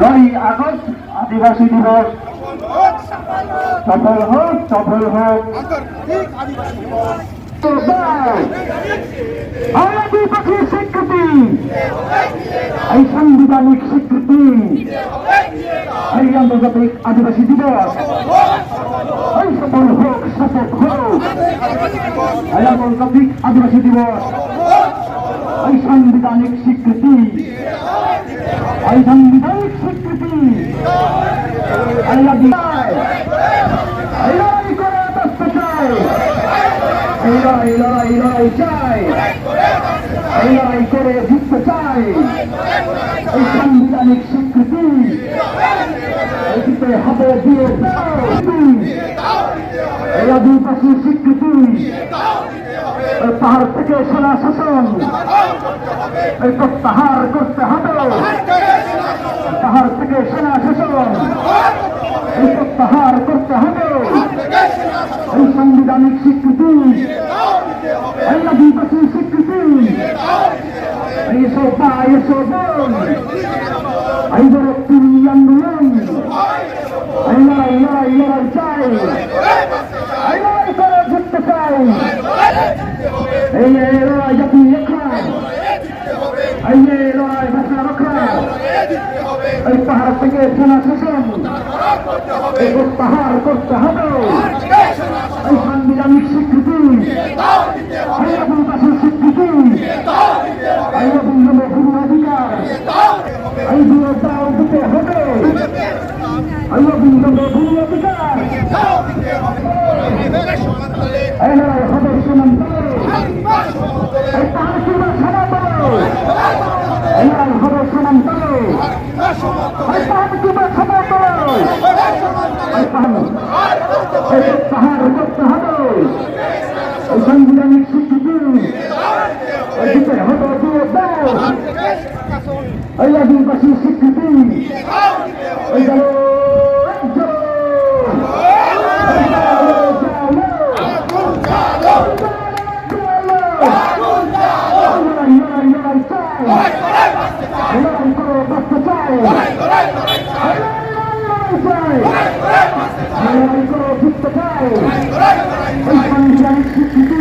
নয় আগস্ট, আদিবাসী দিবস। সফল হোক সফল হোক। আদিবাসী স্বীকৃতি। এই সাংবিধানিক স্বীকৃতি। এই আন্তর্জাতিক আদিবাসী দিবস। এই সফল হোক সফল হোক। আন্তর্জাতিক আদিবাসী দিবস। এই সাংবিধানিক স্বীকৃতি। এই সাংবিধানিক স্বীকৃতি লড়াই করে বাঁচতে চাই এই লড়াই লড়াই লড়াই চাই। এই লড়াই করে জিততে চাই। এই সাংবিধানিক স্বীকৃতি। এই দিতে হবে দিয়ে দাও। এই আদিবাসী স্বীকৃতি। এই পাহাড় থেকে সেনা শাসন। প্রত্যাহার করতে হবে। পাহাড় থেকে সেনা শাসন। এই প্রত্যাহার করতে হবে। এই সাংবিধানিক স্বীকৃতি। এই আদিবাসী স্বীকৃতি। আন্দোলন। চাই এই লড়াই করে জিততে চাই এই লড়াই জাতি রক্ষা এই লড়াই ভাষা রক্ষা এই পাহাড় থেকে সেনা এই প্রত্যাহার করতে হবে এই স্বীকৃতি এই রবীন্দ্র ভূমি অধিকার এই দিয়ে দাও দিতে হবে এই অধিকার এই লড়াই হবে সীমা সমান্তরে এই হবে সীমান্তরে এই পাহাড় এই পাহাড় করতে হবে এই সাংবিধানিক স্বীকৃতি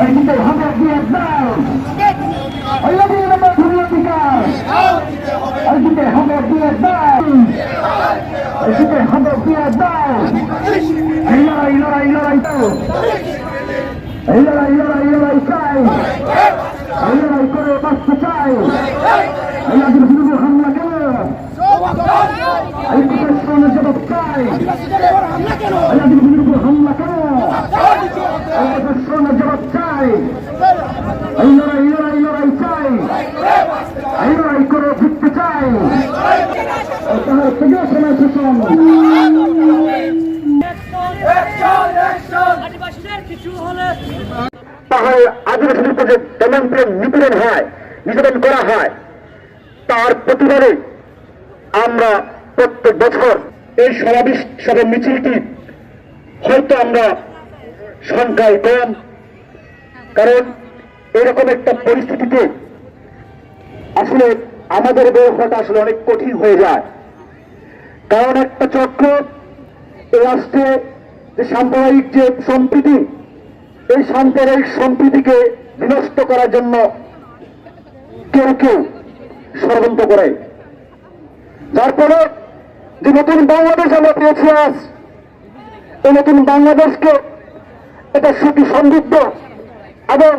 এই দিতে হবে দিয়ে দাও ওই রবীন্দ্র ভূমি অধিকার ওই দিতে হবে দিয়ে দাও ওই দিতে হবে দিয়ে দাও লড়াই লড়াই লড়াই দাও লড়াই লড়াই লড়াই চাই লড়াই করে বাঁচতে চাই এই আদিবাসী হামলা কেন এই প্রশাসনের জবাব চাই এই আদিবাসীর উপর চাই এই লড়াই লড়াই লড়াই হয় নিবেদন করা হয় তার প্রতিবাদে আমরা প্রত্যেক বছর এই সমাবেশের মিছিলটি হয়তো আমরা সংখ্যায় কম, কারণ এরকম একটা পরিস্থিতিতে আসলে আমাদের হওয়াটা আসলে অনেক কঠিন হয়ে যায়। কারণ একটা চক্র এই রাষ্ট্রে যে সাম্প্রদায়িক যে সম্প্রীতি, এই সাম্প্রদায়িক সম্প্রীতিকে বিনষ্ট করার জন্য কেউ কেউ ষড়যন্ত্র করে। যার ফলে যে নতুন বাংলাদেশ আমরা পেয়েছি আজ। এই নতুন বাংলাদেশকে এটা সুখী সমৃদ্ধ এবং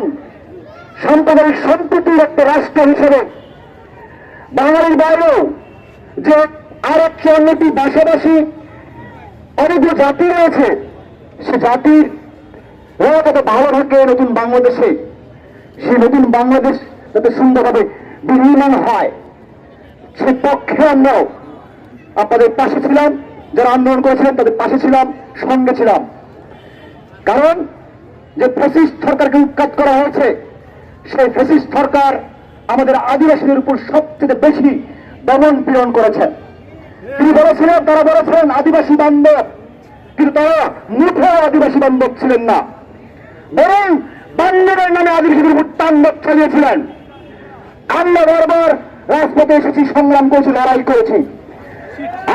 সাম্প্রদায়িক সম্প্রীতির একটা রাষ্ট্র হিসেবে বাঙালির বাইরেও যে আর একটি অন্যটি ভাষাভাষী অনেকগুলো জাতি রয়েছে, সে জাতির ওরা ভালো থাকে নতুন বাংলাদেশে, সেই নতুন বাংলাদেশ যাতে সুন্দরভাবে বিনির্মাণ হয়, সে পক্ষে আমরাও আপনাদের পাশে ছিলাম, যারা আন্দোলন করেছিলেন তাদের পাশে ছিলাম, সঙ্গে ছিলাম। কারণ যে ফেসিস্ট সরকারকে উৎখাত করা হয়েছে, সেই ফেসিস্ট সরকার আমাদের আদিবাসীদের উপর সবচেয়ে বেশি দমন পীড়ন করেছেন। তিনি বলেছিলেন, তারা বলেছেন আদিবাসী বান্ধব। কিন্তু তারা মুঠেও আদিবাসী বান্ধব ছিলেন না। বরং বান্ধবের নামে আদিবাসীদের উপর তাণ্ডব চালিয়েছিলেন। আমরা বারবার রাজপথে এসেছি, সংগ্রাম করেছি, লড়াই করেছি।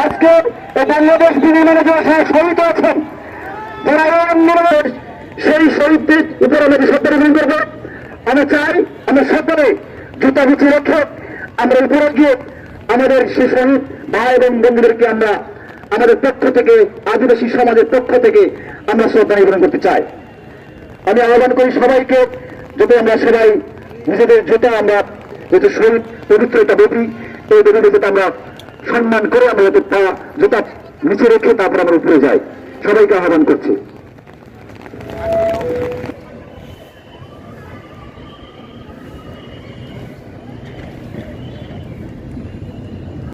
আজকে এই বাংলাদেশ বিনিময়ে যারা শহীদ আছেন যারা এই সেই শহীদদের উপর আমাদের শ্রদ্ধা নিবেদন করব। আমরা চাই আমরা সকলে জুতা গুছিয়ে রেখে আমরা উপরে গিয়ে আমাদের সে শহীদ ভাই এবং বন্ধুদেরকে আমরা আমাদের পক্ষ থেকে, আদিবাসী সমাজের পক্ষ থেকে আমরা শ্রদ্ধা নিবেদন করতে চাই। আমি আহ্বান করি সবাইকে যদি আমরা সবাই নিজেদের জুতা, আমরা যেহেতু শহীদ পবিত্র একটা বেদি এই বেদিকে যাতে আমরা সম্মান করে আমরা জুতা নিচে রেখে তারপর আমরা উপরে যাই। সবাইকে আহ্বান করছি।